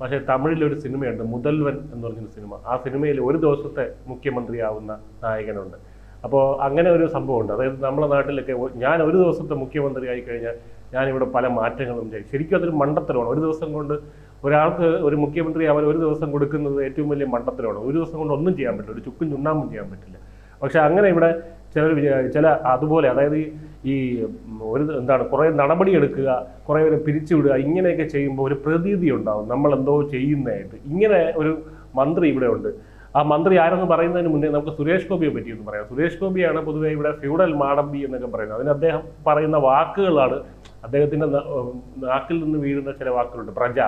പക്ഷേ തമിഴിലൊരു സിനിമയുണ്ട് മുതൽവൻ എന്ന് പറഞ്ഞൊരു സിനിമ. ആ സിനിമയിൽ ഒരു ദിവസത്തെ മുഖ്യമന്ത്രിയാവുന്ന നായകനുണ്ട്. അപ്പോൾ അങ്ങനെ ഒരു സംഭവമുണ്ട്. അതായത് നമ്മുടെ നാട്ടിലൊക്കെ ഞാൻ ഒരു ദിവസത്തെ മുഖ്യമന്ത്രി ആയി കഴിഞ്ഞാൽ ഞാനിവിടെ പല മാറ്റങ്ങളും ചെയ്യും. ശരിക്കും അതൊരു മണ്ടത്തരമാണ്. ഒരു ദിവസം കൊണ്ട് ഒരാൾക്ക് ഒരു മുഖ്യമന്ത്രി അവർ ഒരു ദിവസം കൊടുക്കുന്നത് ഏറ്റവും വലിയ മണ്ടത്തരമാണ്. ഒരു ദിവസം കൊണ്ട് ഒന്നും ചെയ്യാൻ പറ്റില്ല. ഒരു ചുക്കും ചുണ്ണാമ്പും ചെയ്യാൻ പറ്റില്ല. പക്ഷേ അങ്ങനെ ഇവിടെ ചിലർ ചില അതുപോലെ അതായത് ഈ- ഈ ഒരു എന്താണ് കുറേ നടപടി എടുക്കുക കുറേ പേരെ പിരിച്ചുവിടുക ഇങ്ങനെയൊക്കെ ചെയ്യുമ്പോൾ ഒരു പ്രതീതി ഉണ്ടാവും. നമ്മൾ എന്തോ ചെയ്യുന്നതായിട്ട്. ഇങ്ങനെ ഒരു മന്ത്രി ഇവിടെ ഉണ്ട്. ആ മന്ത്രി ആരെന്ന് പറയുന്നതിന് മുന്നേ നമുക്ക് സുരേഷ് ഗോപിയെ പറ്റി ഒന്ന് പറയാം. സുരേഷ് ഗോപിയാണ് പൊതുവേ ഇവിടെ ഫ്യൂഡൽ മാടമ്പി എന്നൊക്കെ പറയുന്നത്. അതിന് അദ്ദേഹം പറയുന്ന വാക്കുകളാണ് അദ്ദേഹത്തിന്റെ നാക്കിൽ നിന്ന് വീഴുന്ന ചില വാക്കുകളുണ്ട്. പ്രജ.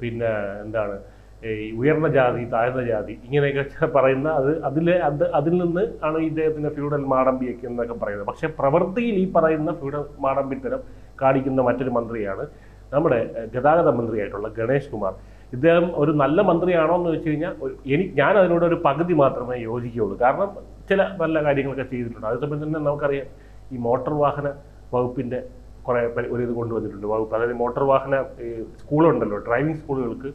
പിന്നെ എന്താണ് ഈ ഉയർന്ന ജാതി താഴ്ന്ന ജാതി ഇങ്ങനെയൊക്കെ പറയുന്ന അത് അതിലെ അത് അതിൽ നിന്ന് ആണ് ഇദ്ദേഹത്തിന്റെ ഫ്യൂഡൽ മാടമ്പിയൊക്കെ എന്നൊക്കെ പറയുന്നത്. പക്ഷെ പ്രവൃത്തിയിൽ ഈ പറയുന്ന ഫ്യൂഡൽ മാടമ്പിത്തരം കാണിക്കുന്ന മറ്റൊരു മന്ത്രിയാണ് നമ്മുടെ ഗതാഗത മന്ത്രിയായിട്ടുള്ള ഗണേഷ് കുമാർ. ഇദ്ദേഹം ഒരു നല്ല മന്ത്രിയാണോ എന്ന് വെച്ച് കഴിഞ്ഞാൽ എനിക്ക് ഞാൻ അതിനോട് ഒരു പകുതി മാത്രമേ യോജിക്കുകയുള്ളൂ. കാരണം ചില നല്ല കാര്യങ്ങളൊക്കെ ചെയ്തിട്ടുണ്ട്. അതേസമയം തന്നെ നമുക്കറിയാം ഈ മോട്ടോർ വാഹന വകുപ്പിന്റെ കുറേ ഒരു ഇത് കൊണ്ടുവന്നിട്ടുണ്ട് വകുപ്പ്. അതായത് മോട്ടോർ വാഹന സ്കൂളുണ്ടല്ലോ ഡ്രൈവിംഗ് സ്കൂളുകൾക്ക്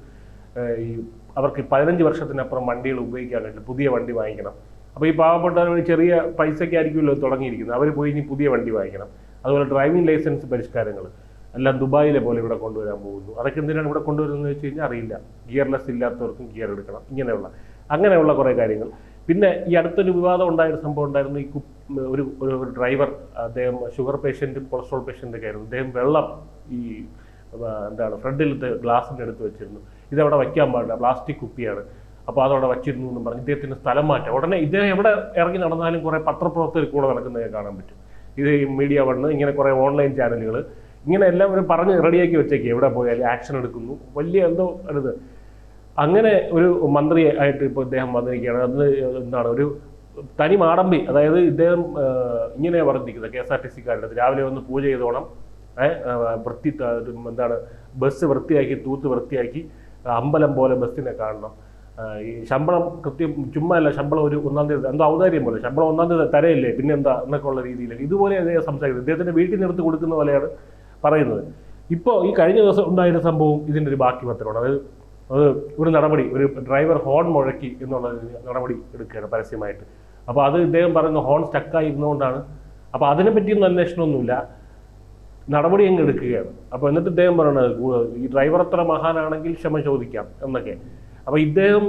ഈ അവർക്ക് പതിനഞ്ച് വർഷത്തിനപ്പുറം വണ്ടികൾ ഉപയോഗിക്കാൻ പറ്റില്ല പുതിയ വണ്ടി വാങ്ങിക്കണം. അപ്പോൾ ഈ പാവപ്പെട്ടവർ ചെറിയ പൈസയ്ക്കായിരിക്കുമല്ലോ തുടങ്ങിയിരിക്കുന്നത്. അവർ പോയി ഇനി പുതിയ വണ്ടി വാങ്ങിക്കണം. അതുപോലെ ഡ്രൈവിംഗ് ലൈസൻസ് പരിഷ്കാരങ്ങൾ എല്ലാം ദുബായിലെ പോലെ ഇവിടെ കൊണ്ടുവരാൻ പോകുന്നു. അതൊക്കെ എന്തിനാണ് ഇവിടെ കൊണ്ടുവരുന്നത് വെച്ച് കഴിഞ്ഞാൽ അറിയില്ല. ഗിയർലെസ് ഇല്ലാത്തവർക്കും ഗിയർ എടുക്കണം. ഇങ്ങനെയുള്ള അങ്ങനെയുള്ള കുറേ കാര്യങ്ങൾ. പിന്നെ ഈ അടുത്തൊരു വിവാദം ഉണ്ടായ ഒരു സംഭവം ഉണ്ടായിരുന്നു. ഈ ഒരു ഒരു ഡ്രൈവർ അദ്ദേഹം ഷുഗർ പേഷ്യന്റും കൊളസ്ട്രോൾ പേഷ്യന്റൊക്കെ ആയിരുന്നു. അദ്ദേഹം വെള്ളം ഈ എന്താണ് ഫ്രണ്ടിലത്തെ ഗ്ലാസിന്റെ അടുത്ത് വെച്ചിരുന്നു. ഇതവിടെ വയ്ക്കാൻ പാടില്ല. പ്ലാസ്റ്റിക് കുപ്പിയാണ്. അപ്പോൾ അതവിടെ വച്ചിരുന്നു എന്ന് പറഞ്ഞു ഇദ്ദേഹത്തിന് സ്ഥലം മാറ്റം ഉടനെ ഇദ്ദേഹം എവിടെ ഇറങ്ങി നടന്നാലും കുറേ പത്രപ്രവർത്തകർ കൂടെ നടക്കുന്നത് കാണാൻ പറ്റും. ഇത് മീഡിയ വണ്ണ് ഇങ്ങനെ കുറേ ഓൺലൈൻ ചാനലുകൾ ഇങ്ങനെ എല്ലാം ഒരു പറഞ്ഞ് റെഡിയാക്കി വെച്ചേക്കുക എവിടെ പോയാലും ആക്ഷൻ എടുക്കുന്നു. വലിയ എന്തോ അടുത്ത് അങ്ങനെ ഒരു മന്ത്രി ആയിട്ട് ഇപ്പോൾ ഇദ്ദേഹം വന്നിരിക്കുകയാണ്. അത് എന്താണ് ഒരു തനി മാടമ്പി. അതായത് ഇദ്ദേഹം ഇങ്ങനെ പറഞ്ഞിരിക്കുന്നത് കെ എസ് ആർ ടി സിക്കാരുടെ രാവിലെ വന്ന് പൂജ ചെയ്തോണം. വൃത്തി എന്താണ് ബസ് വൃത്തിയാക്കി തൂത്ത് വൃത്തിയാക്കി അമ്പലം പോലെ ബസ്സിനെ കാണണം. ഈ ശമ്പളം കൃത്യം ചുമ്മാ അല്ല ശമ്പളം ഒരു ഒന്നാം തീയതി എന്തോ ഔദാര്യം പോലെ ശമ്പളം ഒന്നാം തീയതി തരയില്ലേ പിന്നെ എന്താ എന്നൊക്കെ ഉള്ള രീതിയിൽ. ഇതുപോലെ അദ്ദേഹം സംസാരിക്കുന്നത് ഇദ്ദേഹത്തിന്റെ വീട്ടിൽ നിർത്തി കൊടുക്കുന്ന പോലെയാണ് പറയുന്നത്. ഇപ്പോൾ ഈ കഴിഞ്ഞ ദിവസം ഉണ്ടായിരുന്ന സംഭവം ഇതിന്റെ ഒരു ബാക്കി പത്രമാണ്. അതായത് അത് ഒരു നടപടി ഒരു ഡ്രൈവർ ഹോൺ മുഴക്കി എന്നുള്ള നടപടി എടുക്കുകയാണ് പരസ്യമായിട്ട്. അപ്പോൾ അത് ഇദ്ദേഹം പറയുന്ന ഹോൺ സ്റ്റക്കായി ഇരുന്നുകൊണ്ടാണ്. അപ്പോൾ അതിനെപ്പറ്റിയൊന്നും അന്വേഷണമൊന്നുമില്ല. നടപടി അങ്ങ് എടുക്കുകയാണ്. അപ്പോൾ എന്നിട്ട് ഇദ്ദേഹം പറയണത് ഈ ഡ്രൈവർ അത്ര മഹാനാണെങ്കിൽ ക്ഷമ ചോദിക്കാം എന്നൊക്കെ. അപ്പോൾ ഇദ്ദേഹം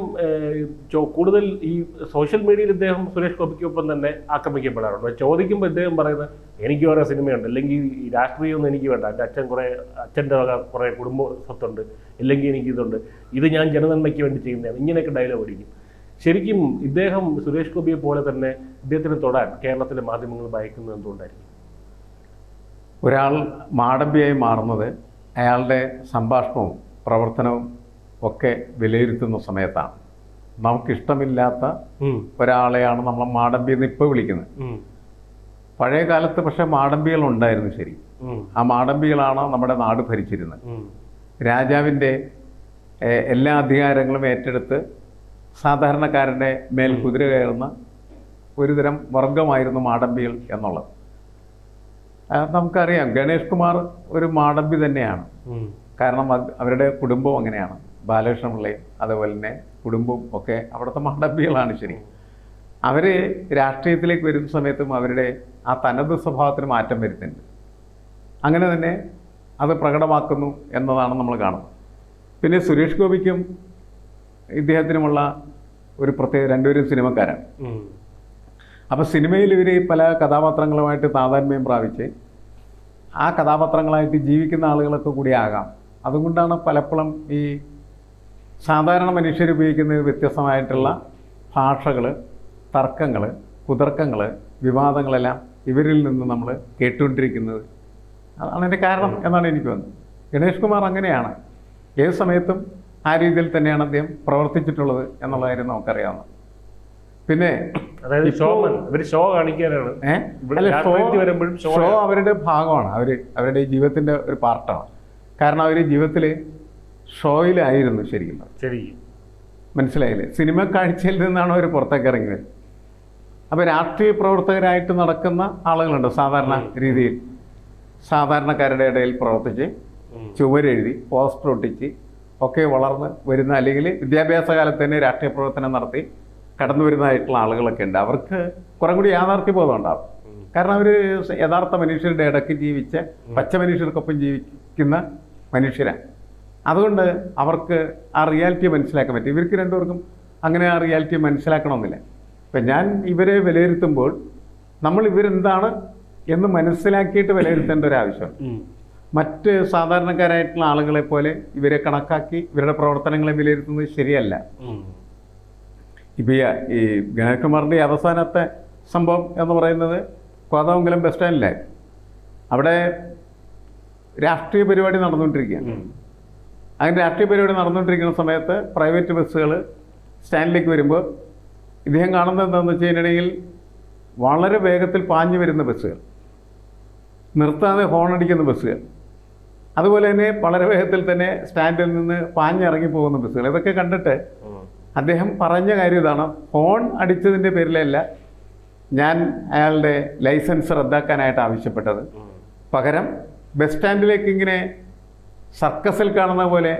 കൂടുതൽ ഈ സോഷ്യൽ മീഡിയയിൽ ഇദ്ദേഹം സുരേഷ് ഗോപിക്കൊപ്പം തന്നെ ആക്രമിക്കപ്പെടാറുണ്ട്. ചോദിക്കുമ്പോൾ ഇദ്ദേഹം പറയുന്നത് എനിക്ക് വേറെ സിനിമയുണ്ട്. അല്ലെങ്കിൽ ഈ രാഷ്ട്രീയമൊന്നും എനിക്ക് വേണ്ട. എന്റെ അച്ഛൻ കുറേ അച്ഛന്റെ വക കുറേ കുടുംബ സ്വത്തുണ്ട്. ഇല്ലെങ്കിൽ എനിക്കിതുണ്ട് ഇത് ഞാൻ ജനനന്മയ്ക്ക് വേണ്ടി ചെയ്യുന്നതാണ്. ഇങ്ങനെയൊക്കെ ഡയലോഗ് അടിക്കും ശരിക്കും ഇദ്ദേഹം സുരേഷ് ഗോപിയെ പോലെ തന്നെ ഇദ്ദേഹത്തിന് തൊടാൻ കേരളത്തിലെ മാധ്യമങ്ങൾ ഭയക്കുന്നത് എന്തുകൊണ്ടായിരിക്കും ഒരാൾ മാടമ്പിയായി മാറുന്നത് അയാളുടെ സംഭാഷണവും പ്രവർത്തനവും ഒക്കെ വിലയിരുത്തുന്ന സമയത്താണ്. നമുക്കിഷ്ടമില്ലാത്ത ഒരാളെയാണ് നമ്മൾ മാടമ്പി എന്ന് ഇപ്പോൾ വിളിക്കുന്നത്. പഴയ കാലത്ത് പക്ഷെ മാടമ്പികൾ ഉണ്ടായിരുന്നു ശരി. ആ മാടമ്പികളാണ് നമ്മുടെ നാട് ഭരിച്ചിരുന്നത്. രാജാവിന്റെ എല്ലാ അധികാരങ്ങളും ഏറ്റെടുത്ത് സാധാരണക്കാരന്റെ മേൽ കുതിര കയറുന്ന ഒരുതരം വർഗമായിരുന്നു മാടമ്പികൾ എന്നുള്ളത്. നമുക്കറിയാം ഗണേഷ് കുമാർ ഒരു മാടമ്പി തന്നെയാണ്. കാരണം അവരുടെ കുടുംബം അങ്ങനെയാണ്. ബാലകൃഷ്ണപിള്ളയും അതുപോലെ തന്നെ കുടുംബവും ഒക്കെ അവിടുത്തെ മാടമ്പികളാണ് ശരി. അവർ രാഷ്ട്രീയത്തിലേക്ക് വരുന്ന സമയത്തും അവരുടെ ആ തനത് സ്വഭാവത്തിന് മാറ്റം വരുത്തുന്നുണ്ട് അങ്ങനെ തന്നെ അത് പ്രകടമാക്കുന്നു എന്നതാണ് നമ്മൾ കാണുന്നത്. പിന്നെ സുരേഷ് ഗോപിക്കും ഇദ്ദേഹത്തിനുമുള്ള ഒരു പ്രത്യേക രണ്ടുപേരും സിനിമക്കാരാണ്. അപ്പോൾ സിനിമയിൽ ഇവർ പല കഥാപാത്രങ്ങളുമായിട്ട് താതാന്മ്യം പ്രാപിച്ച് ആ കഥാപാത്രങ്ങളായിട്ട് ജീവിക്കുന്ന ആളുകളൊക്കെ കൂടി ആകാം. അതുകൊണ്ടാണ് പലപ്പോഴും ഈ സാധാരണ മനുഷ്യർ ഉപയോഗിക്കുന്ന വ്യത്യസ്തമായിട്ടുള്ള ഭാഷകൾ തർക്കങ്ങൾ കുതർക്കങ്ങൾ വിവാദങ്ങളെല്ലാം ഇവരിൽ നിന്ന് നമ്മൾ കേട്ടുകൊണ്ടിരിക്കുന്നത്. അതാണ് എന്റെ കാരണം എന്നാണ് എനിക്ക് തോന്നുന്നത്. ഗണേഷ് കുമാർ അങ്ങനെയാണ്. ഏത് സമയത്തും ആ രീതിയിൽ തന്നെയാണ് അദ്ദേഹം പ്രവർത്തിച്ചിട്ടുള്ളത് എന്നുള്ള കാര്യം നമുക്കറിയാവുന്നത്. പിന്നെ അതായത് ഷോമൻ ഷോ കാണിക്കാനാണ്. വരുമ്പോഴും ഷോ അവരുടെ ഭാഗമാണ്. അവർ അവരുടെ ജീവിതത്തിന്റെ ഒരു പാർട്ടാണ്. കാരണം അവർ ജീവിതത്തിൽ ഷോയിലായിരുന്നു ശരിക്കും മനസ്സിലായില്ലേ? സിനിമ കാഴ്ചയിൽ നിന്നാണ് അവർ പുറത്തേക്ക് ഇറങ്ങിയത്. അപ്പോൾ രാഷ്ട്രീയ പ്രവർത്തകരായിട്ട് നടക്കുന്ന ആളുകളുണ്ട് സാധാരണ രീതിയിൽ? സാധാരണക്കാരുടെ ഇടയിൽ പ്രവർത്തിച്ച്. ചുവരെഴുതി പോസ്റ്റർ ഒട്ടിച്ച് ഒക്കെ വളർന്ന് വരുന്ന അല്ലെങ്കിൽ വിദ്യാഭ്യാസ കാലത്ത് തന്നെ രാഷ്ട്രീയ പ്രവർത്തനം നടത്തി കടന്നു വരുന്നതായിട്ടുള്ള ആളുകളൊക്കെ ഉണ്ട്. അവർക്ക് കുറെ കൂടി യാഥാർത്ഥ്യ ബോധം ഉണ്ടാവും കാരണം അവർ യഥാർത്ഥ മനുഷ്യരുടെ ഇടയ്ക്ക് ജീവിച്ച പച്ച മനുഷ്യർക്കൊപ്പം ജീവിക്കുന്ന മനുഷ്യരാണ്. അതുകൊണ്ട് അവർക്ക് ആ റിയാലിറ്റി മനസ്സിലാക്കാൻ പറ്റും. ഇവർക്ക് രണ്ടുപേർക്കും അങ്ങനെ ആ റിയാലിറ്റി മനസ്സിലാക്കണമെന്നില്ല. ഇപ്പം ഞാൻ ഇവരെ വിലയിരുത്തുമ്പോൾ നമ്മൾ ഇവരെന്താണ് എന്ന് മനസ്സിലാക്കിയിട്ട് വിലയിരുത്തേണ്ട ഒരു ആവശ്യമുണ്ട്. മറ്റ് സാധാരണക്കാരായിട്ടുള്ള ആളുകളെ പോലെ ഇവരെ കണക്കാക്കി ഇവരുടെ പ്രവർത്തനങ്ങളെ വിലയിരുത്തുന്നത് ശരിയല്ല. ഉം. ഇപ്പം ഈ ഗണേഷ്കുമാറിന്റെ അവസാനത്തെ സംഭവം എന്ന് പറയുന്നത് കോതമംഗലം ബസ് സ്റ്റാൻഡിലായിരുന്നു അവിടെ രാഷ്ട്രീയ പരിപാടി നടന്നുകൊണ്ടിരിക്കുകയാണ്. അങ്ങനെ രാഷ്ട്രീയ പരിപാടി നടന്നുകൊണ്ടിരിക്കുന്ന സമയത്ത് പ്രൈവറ്റ് ബസ്സുകൾ സ്റ്റാൻഡിലേക്ക് വരുമ്പോൾ ഇദ്ദേഹം കാണുന്നത് എന്താണെന്ന് വെച്ച് കഴിഞ്ഞിട്ടുണ്ടെങ്കിൽ വളരെ വേഗത്തിൽ പാഞ്ഞു വരുന്ന ബസ്സുകൾ നിർത്താതെ ഹോൺ അടിക്കുന്ന ബസ്സുകൾ അതുപോലെ തന്നെ വളരെ വേഗത്തിൽ തന്നെ സ്റ്റാൻഡിൽ നിന്ന് പാഞ്ഞിറങ്ങി പോകുന്ന ബസ്സുകൾ ഇതൊക്കെ കണ്ടിട്ട്. അദ്ദേഹം പറഞ്ഞ കാര്യം ഇതാണ്. ഫോൺ അടിച്ചതിന്റെ പേരിലല്ല ഞാൻ അയാളുടെ ലൈസൻസ് റദ്ദാക്കാനായിട്ട് ആവശ്യപ്പെട്ടത്. പകരം ബസ് സ്റ്റാൻഡിലേക്ക് ഇങ്ങനെ സർക്കസിൽ കാണുന്ന പോലെ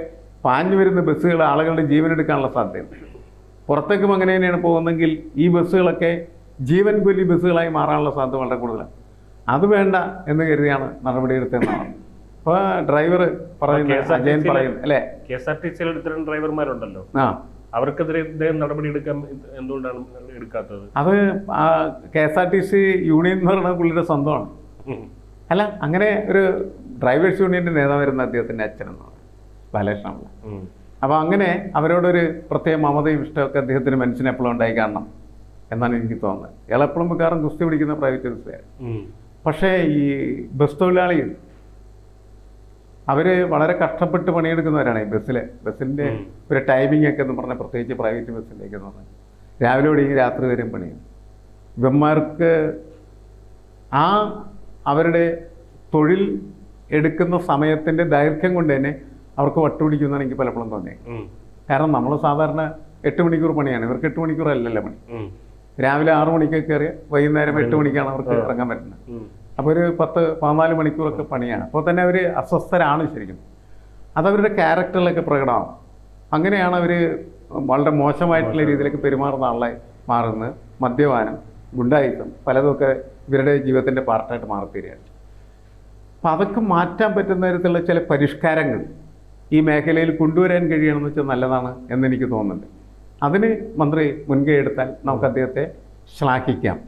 പാഞ്ഞു വരുന്ന ബസ്സുകൾ ആളുകളുടെ ജീവൻ എടുക്കാനുള്ള സാധ്യതയുണ്ട്. പുറത്തേക്കും അങ്ങനെ തന്നെയാണ് പോകുന്നതെങ്കിൽ ഈ ബസ്സുകളൊക്കെ ജീവൻ കൊല്ലി ബസ്സുകളായി മാറാനുള്ള സാധ്യത വളരെ കൂടുതലാണ്. അത് വേണ്ട എന്ന് കരുതിയാണ് നടപടിയെടുത്തതെന്നാണ് അപ്പോൾ ഡ്രൈവർ പറയുന്നത് അജയൻ പറയുന്നത് അല്ലേ? കെ എസ് ആർ ടി സിയിൽ ഡ്രൈവർമാരുണ്ടല്ലോ ആ. അവർക്കെതിരെ ഇദ്ദേഹം നടപടി എടുക്കാൻ എന്തുകൊണ്ടാണ് എടുക്കാത്തത്? അത് K S R T C union എന്ന് പറയുന്നത് പുള്ളിയുടെ സ്വന്തമാണ്. അല്ല അങ്ങനെ ഒരു ഡ്രൈവേഴ്സ് യൂണിയന്റെ നേതാവായിരുന്നു അദ്ദേഹത്തിന്റെ അച്ഛനെന്നാണ് ബാലകൃഷ്ണപിള്ള ഉം. അപ്പോൾ അങ്ങനെ അവരോടൊരു പ്രത്യേക മമതയും ഇഷ്ടമൊക്കെ അദ്ദേഹത്തിന് മനുഷ്യനെ എപ്പോഴും ഉണ്ടായി കാണണം എന്നാണ് എനിക്ക് തോന്നുന്നത്. ഇയാൾ എപ്പോഴും മിക്കവാറും ഗുസ്തി പിടിക്കുന്ന പ്രൈവറ്റ് ബസ്സുകാർ പക്ഷേ ഈ ബസ് തൊഴിലാളികൾ അവർ വളരെ കഷ്ടപ്പെട്ട് പണിയെടുക്കുന്നവരാണ് ഈ ബസ്സിലെ. ബസ്സിന്റെ ഒരു ടൈമിംഗ് ഒക്കെ എന്ന് പറഞ്ഞാൽ പ്രത്യേകിച്ച് പ്രൈവറ്റ് ബസ്സിലേക്ക് എന്ന് പറഞ്ഞാൽ രാവിലെ ഒടുങ്ങി രാത്രി വരെയും പണിയും ഇവന്മാർക്ക് ആ അവരുടെ തൊഴിൽ എടുക്കുന്ന സമയത്തിന്റെ ദൈർഘ്യം കൊണ്ട് തന്നെ അവർക്ക് വട്ടുപിടിക്കുന്നതാണ് എനിക്ക് പലപ്പോഴും തോന്നിയത്. കാരണം നമ്മൾ സാധാരണ എട്ട് മണിക്കൂർ പണിയാണ്. ഇവർക്ക് എട്ട് മണിക്കൂർ അല്ലല്ലോ പണി. രാവിലെ ആറു മണിക്ക് കയറി വൈകുന്നേരം എട്ട് മണിക്കാണ് അവർക്ക് ഇറങ്ങാൻ പറ്റുന്നത്. അപ്പോൾ ഒരു പത്ത് പതിനാല് മണിക്കൂറൊക്കെ പണിയാണ്. അപ്പോൾ തന്നെ അവർ അസ്വസ്ഥരാണ് ശരിക്കും. അതവരുടെ ക്യാരക്ടറിലൊക്കെ പ്രകടമാണ് അങ്ങനെയാണ് അവർ വളരെ മോശമായിട്ടുള്ള രീതിയിലേക്ക് പെരുമാറുന്ന ആളെ മാറുന്നത്. മദ്യപാനം ഗുണ്ടായിത്തം പലതുമൊക്കെ ഇവരുടെ ജീവിതത്തിന്റെ പാർട്ടായിട്ട് മാറിത്തീരുകയാണ്. അപ്പോൾ അതൊക്കെ മാറ്റാൻ പറ്റുന്ന തരത്തിലുള്ള ചില പരിഷ്കാരങ്ങൾ ഈ മേഖലയിൽ കൊണ്ടുവരാൻ കഴിയണമെന്ന് വെച്ചാൽ നല്ലതാണ് എന്നെനിക്ക് തോന്നുന്നുണ്ട്. അതിന് മന്ത്രി മുൻകൈ എടുത്താൽ നമുക്ക് അദ്ദേഹത്തെ ശ്ലാഘിക്കാം.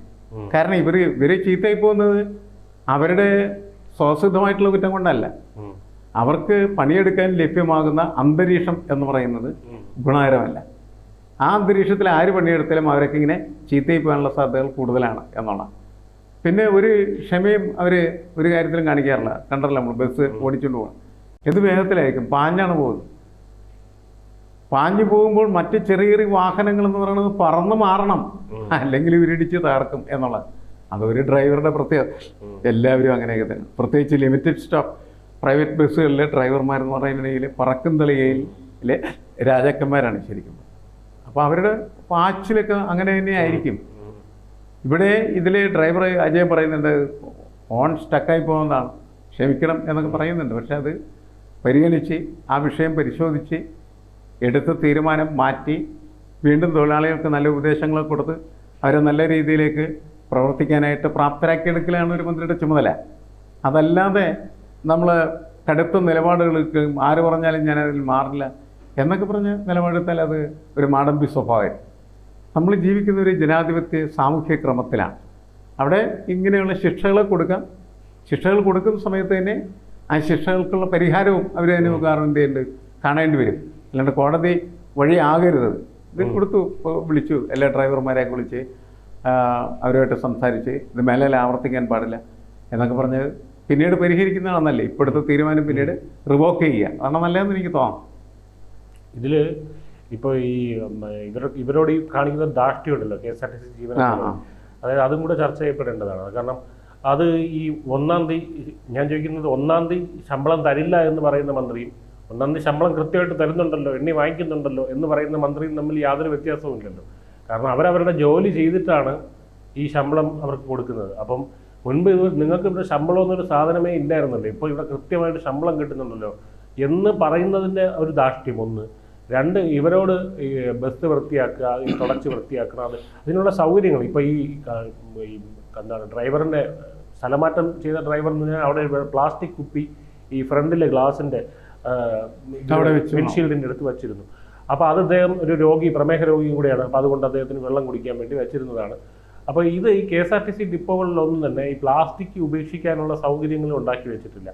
കാരണം ഇവർ ഇവർ ചീത്തയായി പോകുന്നത് അവരുടെ സ്വസിദ്ധമായിട്ടുള്ള കുറ്റം കൊണ്ടല്ല. അവർക്ക് പണിയെടുക്കാൻ ലഭ്യമാകുന്ന അന്തരീക്ഷം എന്ന് പറയുന്നത്. ഗുണകരമല്ല. ആ അന്തരീക്ഷത്തിൽ ആര് പണിയെടുത്താലും അവരൊക്കെ ഇങ്ങനെ ചീത്തയിൽ പോകാനുള്ള സാധ്യതകൾ കൂടുതലാണ് എന്നുള്ളതാണ് പിന്നെ ഒരു ക്ഷമയും അവർ ഒരു കാര്യത്തിലും കാണിക്കാറില്ല. കണ്ടല്ലോ നമ്മൾ ബസ് ഓടിച്ചുകൊണ്ട് പോകാം എന്ത് വേഗത്തിലായിരിക്കും? പാഞ്ഞാണ് പോകുന്നത്. പാഞ്ഞു പോകുമ്പോൾ മറ്റ് ചെറിയ ചെറിയ വാഹനങ്ങൾ എന്ന് പറയുന്നത് പറന്ന് മാറണം. അല്ലെങ്കിൽ ഇവരിടിച്ച് തകർക്കും എന്നുള്ളത്. അതൊരു ഡ്രൈവറുടെ പ്രത്യേകത എല്ലാവരും അങ്ങനെയൊക്കെ തന്നെ. പ്രത്യേകിച്ച് ലിമിറ്റഡ് സ്റ്റോപ്പ് പ്രൈവറ്റ് ബസ്സുകളിലെ ഡ്രൈവർമാരെന്ന് പറയുന്നുണ്ടെങ്കിൽ പറക്കും തളികയിലെ രാജാക്കന്മാരാണ് ശരിക്കും. അപ്പോൾ അവരുടെ പാച്ചിലൊക്കെ അങ്ങനെ തന്നെ ആയിരിക്കും. ഇവിടെ ഇതിലെ ഡ്രൈവർ അജയ് പറയുന്നുണ്ട് ഓൺ സ്റ്റക്കായി പോകുന്നതാണ്. ക്ഷമിക്കണം എന്നൊക്കെ പറയുന്നുണ്ട്. പക്ഷെ അത് പരിഗണിച്ച് ആ വിഷയം പരിശോധിച്ച് എടുത്ത തീരുമാനം മാറ്റി വീണ്ടും തൊഴിലാളികൾക്ക് നല്ല ഉപദേശങ്ങൾ കൊടുത്ത് അവരെ നല്ല രീതിയിലേക്ക് പ്രവർത്തിക്കാനായിട്ട് പ്രാപ്തരാക്കിയെടുക്കലാണ് ഒരു മന്ത്രിയുടെ ചുമതല. അതല്ലാതെ നമ്മൾ കടുത്ത നിലപാടുകൾക്ക് ആര് പറഞ്ഞാലും ഞാൻ അതിൽ മാറില്ല എന്നൊക്കെ പറഞ്ഞ് നിലപാടെടുത്താൽ അത് ഒരു മാടമ്പി സ്വഭാവമായിരിക്കും നമ്മൾ ജീവിക്കുന്ന ഒരു ജനാധിപത്യ സാമൂഹ്യ ക്രമത്തിലാണ്. അവിടെ ഇങ്ങനെയുള്ള ശിക്ഷകൾ കൊടുക്കാം. ശിക്ഷകൾ കൊടുക്കുന്ന സമയത്ത് തന്നെ ആ ശിക്ഷകൾക്കുള്ള പരിഹാരവും അവർ തന്നെ എന്ത് കാണേണ്ടി വരും. അല്ലാണ്ട് കോടതി വഴി ആകരുത്. ഇത് കൊടുത്തു വിളിച്ചു എല്ലാ ഡ്രൈവർമാരെ വിളിച്ച് അവരുമായിട്ട് സംസാരിച്ച് ഇത് മേലെ ആവർത്തിക്കാൻ പാടില്ല എന്നൊക്കെ പറഞ്ഞ് പിന്നീട് പരിഹരിക്കുന്നതാണെന്നല്ലേ? ഇപ്പോഴത്തെ തീരുമാനം പിന്നീട് റിവോക്ക് ചെയ്യുക. അതാണ് നല്ലതെന്ന് എനിക്ക് തോന്നാം ഇതിൽ ഇപ്പോൾ ഈ ഇവർ ഇവരോട് ഈ കാണിക്കുന്ന ധാർഷ്ട്യം ഉണ്ടല്ലോ K S R T C ആ. അതായത് അതും കൂടെ ചർച്ച ചെയ്യപ്പെടേണ്ടതാണ്. കാരണം അത് ഈ ഒന്നാം തീയതി ഞാൻ ചോദിക്കുന്നത് ഒന്നാം തീയതി ശമ്പളം തരില്ല എന്ന് പറയുന്ന മന്ത്രിയും ഒന്നാം തീയതി ശമ്പളം കൃത്യമായിട്ട് തരുന്നുണ്ടല്ലോ എണ്ണി വാങ്ങിക്കുന്നുണ്ടല്ലോ എന്ന് പറയുന്ന മന്ത്രിയും തമ്മിൽ യാതൊരു വ്യത്യാസവും ഇല്ലല്ലോ കാരണം അവരവരുടെ ജോലി ചെയ്തിട്ടാണ് ഈ ശമ്പളം അവർക്ക് കൊടുക്കുന്നത്. അപ്പം മുൻപ് ഇത് നിങ്ങൾക്ക് ഇവിടെ ശമ്പളം എന്നൊരു സാധനമേ ഇല്ലായിരുന്നല്ലോ. ഇപ്പോൾ ഇവിടെ കൃത്യമായിട്ട് ശമ്പളം കിട്ടുന്നുണ്ടല്ലോ എന്ന് പറയുന്നതിന്റെ ഒരു ദാഷ്ട്യം ഒന്ന്. രണ്ട് ഇവരോട് ഈ ബസ് വൃത്തിയാക്കുക ഈ തുടച്ച് വൃത്തിയാക്കണം അത് അതിനുള്ള സൗകര്യങ്ങൾ. ഇപ്പോൾ ഈ എന്താണ് ഡ്രൈവറിന്റെ സ്ഥലമാറ്റം ചെയ്ത ഡ്രൈവർ എന്ന് പറഞ്ഞാൽ അവിടെ പ്ലാസ്റ്റിക് കുപ്പി ഈ ഫ്രണ്ടിലെ ഗ്ലാസിന്റെ. വിൻഷീൽഡിന്റെ അടുത്ത് വെച്ചിരുന്നു. അപ്പോൾ അത് അദ്ദേഹം ഒരു രോഗി പ്രമേഹ രോഗിയും കൂടെയാണ്. അപ്പോൾ അതുകൊണ്ട് അദ്ദേഹത്തിന് വെള്ളം കുടിക്കാൻ വേണ്ടി വെച്ചിരുന്നതാണ്. അപ്പോൾ ഇത് ഈ K S R T C ഡിപ്പോകളിലൊന്നും തന്നെ ഈ പ്ലാസ്റ്റിക് ഉപേക്ഷിക്കാനുള്ള സൗകര്യങ്ങൾ ഉണ്ടാക്കി വെച്ചിട്ടില്ല.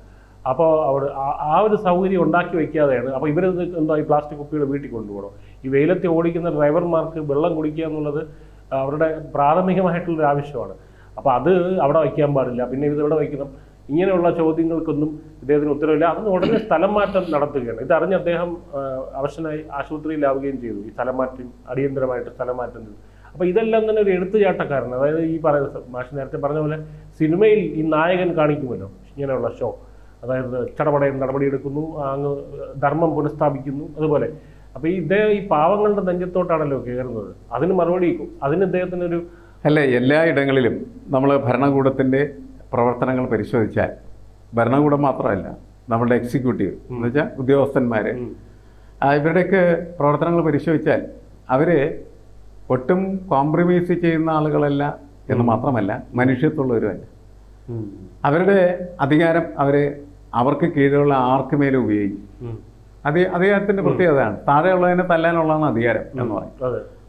അപ്പോൾ അവിടെ ആ- ഒരു സൗകര്യം ഉണ്ടാക്കി വെക്കാതെയാണ്. അപ്പോൾ ഇവർ എന്താ ഈ പ്ലാസ്റ്റിക് കുപ്പികൾ വീട്ടിൽ കൊണ്ടുപോകണം? ഈ വെയിലത്തെ ഓടിക്കുന്ന ഡ്രൈവർമാർക്ക് വെള്ളം കുടിക്കുക എന്നുള്ളത് അവരുടെ പ്രാഥമികമായിട്ടുള്ളൊരു ആവശ്യമാണ് അപ്പോൾ അത് അവിടെ വയ്ക്കാൻ പാടില്ല. പിന്നെ ഇത് ഇവിടെ വയ്ക്കണം? ഇങ്ങനെയുള്ള ചോദ്യങ്ങൾക്കൊന്നും ഇദ്ദേഹത്തിന് ഉത്തരവില്ല. അതൊന്ന് ഉടനെ സ്ഥലം മാറ്റം നടത്തുകയാണ്. ഇതറിഞ്ഞ് അദ്ദേഹം അവശനായി ആശുപത്രിയിലാവുകയും ചെയ്തു. ഈ സ്ഥലം മാറ്റം അടിയന്തരമായിട്ട് സ്ഥലം മാറ്റം അപ്പോൾ ഇതെല്ലാം തന്നെ ഒരു എടുത്തുചാട്ടക്കാരൻ അതായത് ഈ പറയുന്ന മാഷ് നേരത്തെ പറഞ്ഞ പോലെ സിനിമയിൽ ഈ നായകൻ കാണിക്കുമല്ലോ. ഇങ്ങനെയുള്ള ഷോ. അതായത് ചടപടയിൽ നടപടിയെടുക്കുന്നു അങ്ങ് ധർമ്മം പുനഃസ്ഥാപിക്കുന്നു അതുപോലെ. അപ്പോൾ ഈ ഇദ്ദേഹം ഈ പാവങ്ങളുടെ നെഞ്ചത്തോട്ടാണല്ലോ കയറുന്നത്. അതിന് മറുപടി അതിന് ഇദ്ദേഹത്തിനൊരു അല്ല എല്ലാ ഇടങ്ങളിലും നമ്മൾ ഭരണകൂടത്തിന്റെ പ്രവർത്തനങ്ങൾ പരിശോധിച്ചാൽ ഭരണകൂടം മാത്രമല്ല നമ്മളുടെ എക്സിക്യൂട്ടീവ് എന്ന് വെച്ചാൽ ഉദ്യോഗസ്ഥന്മാർ ഇവരുടെയൊക്കെ പ്രവർത്തനങ്ങൾ പരിശോധിച്ചാൽ അവർ ഒട്ടും കോംപ്രമൈസ് ചെയ്യുന്ന ആളുകളല്ല എന്ന് മാത്രമല്ല മനുഷ്യത്വമുള്ളവരുമല്ല. അവരുടെ അധികാരം അവർ അവർക്ക് കീഴിലുള്ള ആർക്ക് മേലും ഉപയോഗിക്കും ഉം, അധികാരത്തിന്റെ പ്രത്യേകതയാണ് താഴെയുള്ളതിനെ തല്ലാനുള്ളതാണ് അധികാരം എന്ന് പറയും.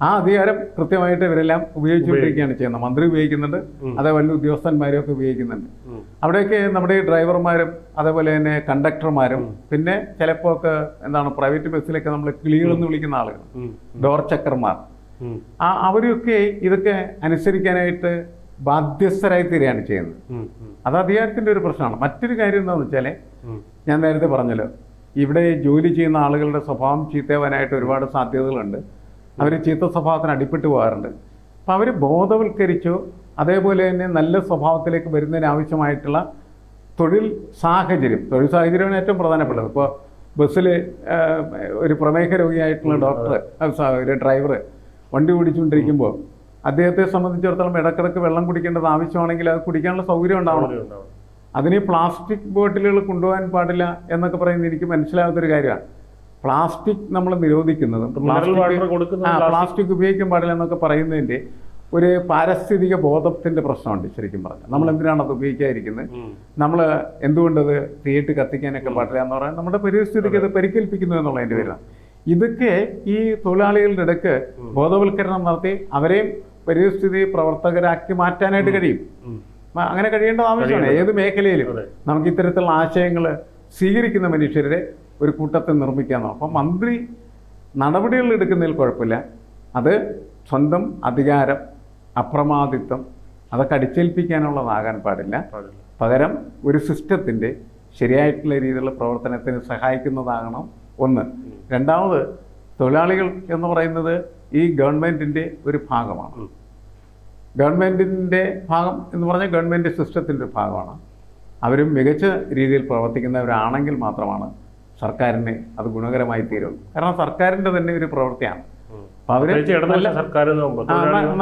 ആ അധികാരം കൃത്യമായിട്ട് ഇവരെല്ലാം ഉപയോഗിച്ചുകൊണ്ടിരിക്കുകയാണ് ചെയ്യുന്നത്. മന്ത്രി ഉപയോഗിക്കുന്നുണ്ട്. അതേപോലെ ഉദ്യോഗസ്ഥന്മാരും ഒക്കെ ഉപയോഗിക്കുന്നുണ്ട് അവിടെയൊക്കെ നമ്മുടെ ഈ ഡ്രൈവർമാരും അതേപോലെ തന്നെ കണ്ടക്ടർമാരും പിന്നെ ചിലപ്പോൾ ഒക്കെ എന്താണ് പ്രൈവറ്റ് ബസ്സിലൊക്കെ നമ്മൾ കിളികളെന്ന് വിളിക്കുന്ന ആളുകൾ. ഡോർ ചക്കർമാർ. ആ അവരൊക്കെ ഇതൊക്കെ അനുസരിക്കാനായിട്ട് ബാധ്യസ്ഥരായി തീരുകയാണ് ചെയ്യുന്നത്. അത് അധികാരത്തിന്റെ ഒരു പ്രശ്നമാണ്. മറ്റൊരു കാര്യം എന്താണെന്ന് വെച്ചാൽ ഞാൻ നേരത്തെ പറഞ്ഞല്ലോ. ഇവിടെ ജോലി ചെയ്യുന്ന ആളുകളുടെ സ്വഭാവം ചീത്തയാവാനായിട്ട് ഒരുപാട് സാധ്യതകളുണ്ട്. അവർ ചീത്ത സ്വഭാവത്തിന് അടിപ്പെട്ട് പോകാറുണ്ട്. അപ്പം അവർ ബോധവൽക്കരിച്ചു അതേപോലെ തന്നെ നല്ല സ്വഭാവത്തിലേക്ക് വരുന്നതിനാവശ്യമായിട്ടുള്ള തൊഴിൽ സാഹചര്യം. തൊഴിൽ സാഹചര്യമാണ് ഏറ്റവും പ്രധാനപ്പെട്ടത്. ഇപ്പോൾ ബസ്സിൽ ഒരു പ്രമേഹ രോഗിയായിട്ടുള്ള ഡോക്ടർ ഒരു ഡ്രൈവർ വണ്ടി ഓടിച്ചുകൊണ്ടിരിക്കുമ്പോൾ അദ്ദേഹത്തെ സംബന്ധിച്ചിടത്തോളം ഇടക്കിടക്ക് വെള്ളം കുടിക്കേണ്ടത് ആവശ്യമാണെങ്കിൽ അത് കുടിക്കാനുള്ള സൗകര്യം ഉണ്ടാവണം. അതിന് പ്ലാസ്റ്റിക് ബോട്ടിലുകൾ കൊണ്ടുപോകാൻ പാടില്ല എന്നൊക്കെ പറയുന്നത് എനിക്ക് മനസ്സിലാകാത്തൊരു കാര്യമാണ്. പ്ലാസ്റ്റിക് നമ്മൾ നിരോധിക്കുന്നതും ആ പ്ലാസ്റ്റിക് ഉപയോഗിക്കാൻ പാടില്ല എന്നൊക്കെ പറയുന്നതിന്റെ ഒരു പാരിസ്ഥിതിക ബോധത്തിന്റെ പ്രശ്നമുണ്ട് ശരിക്കും പറഞ്ഞാൽ. നമ്മൾ എന്തിനാണ് അത് ഉപയോഗിക്കാതിരിക്കുന്നത്? നമ്മൾ എന്തുകൊണ്ടത് തീയിട്ട് കത്തിക്കാനൊക്കെ പാടില്ല എന്ന് പറയാൻ നമ്മുടെ പരിസ്ഥിതിക്ക് അത് പരിക്കേൽപ്പിക്കുന്നു എന്നുള്ളതിന്റെ പേരാണ് ഇതൊക്കെ ഈ തൊഴിലാളികളുടെ ഇടയ്ക്ക് ബോധവൽക്കരണം നടത്തി അവരെയും പരിസ്ഥിതി പ്രവർത്തകരാക്കി മാറ്റാനായിട്ട് കഴിയും. അങ്ങനെ കഴിയേണ്ടത്. ആവശ്യമാണ് ഏത് മേഖലയിലും നമുക്ക് ഇത്തരത്തിലുള്ള ആശയങ്ങൾ സ്വീകരിക്കുന്ന മനുഷ്യരുടെ ഒരു കൂട്ടത്തെ നിർമ്മിക്കാമെന്നോ അപ്പം മന്ത്രി നടപടികൾ എടുക്കുന്നതിൽ കുഴപ്പമില്ല. അത് സ്വന്തം അധികാരം അപ്രമാദിത്വം അതൊക്കെ അടിച്ചേൽപ്പിക്കാനുള്ളതാകാൻ പാടില്ല. പകരം ഒരു സിസ്റ്റത്തിന്റെ ശരിയായിട്ടുള്ള രീതിയിലുള്ള പ്രവർത്തനത്തിന് സഹായിക്കുന്നതാകണം ഒന്ന്. രണ്ടാമത് തൊഴിലാളികൾ എന്ന് പറയുന്നത് ഈ ഗവൺമെന്റിന്റെ ഒരു ഭാഗമാണ്. ഗവൺമെന്റിന്റെ ഭാഗം എന്ന് പറഞ്ഞാൽ ഗവൺമെന്റ് സിസ്റ്റത്തിന്റെ ഒരു ഭാഗമാണ്. അവരും മികച്ച രീതിയിൽ പ്രവർത്തിക്കുന്നവരാണെങ്കിൽ മാത്രമാണ് സർക്കാരിന് അത് ഗുണകരമായി തീരുള്ളൂ. കാരണം സർക്കാരിന്റെ തന്നെ ഒരു പ്രവൃത്തിയാണ്. അവർ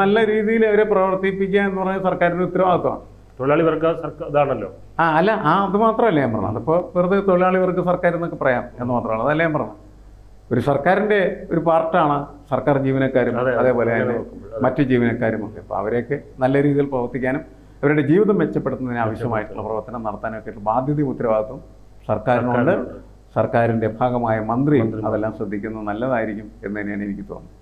നല്ല രീതിയിൽ അവരെ പ്രവർത്തിപ്പിക്കുക എന്ന് പറഞ്ഞാൽ സർക്കാരിന്റെ ഉത്തരവാദിത്വമാണ്. തൊഴിലാളി വർഗ സർക്കാർ ഇതാണല്ലോ. ആ അല്ല ആ അത് മാത്രമല്ല ഞാൻ പറഞ്ഞത്. അതിപ്പോൾ വെറുതെ തൊഴിലാളി വർഗ സർക്കാർ എന്നൊക്കെ പറയാം എന്ന് മാത്രമാണ് അതല്ല ഞാൻ പറഞ്ഞത്. ഒരു സർക്കാരിന്റെ ഒരു പാർട്ടാണ് സർക്കാർ ജീവനക്കാരും അതെ, അതെ. അതേപോലെ തന്നെ മറ്റു ജീവനക്കാരും ഒക്കെ. അപ്പോൾ അവരെയൊക്കെ നല്ല രീതിയിൽ പ്രവർത്തിക്കാനും അവരുടെ ജീവിതം മെച്ചപ്പെടുത്തുന്നതിന് ആവശ്യമായിട്ടുള്ള പ്രവർത്തനം നടത്താനൊക്കെ ബാധ്യതയും ഉത്തരവാദിത്വം സർക്കാരിനുണ്ട്. സർക്കാരിന്റെ ഭാഗമായ മന്ത്രി അതെല്ലാം ശ്രദ്ധിക്കുന്നത് നല്ലതായിരിക്കും എന്ന് തന്നെയാണ് എനിക്ക് തോന്നുന്നത്.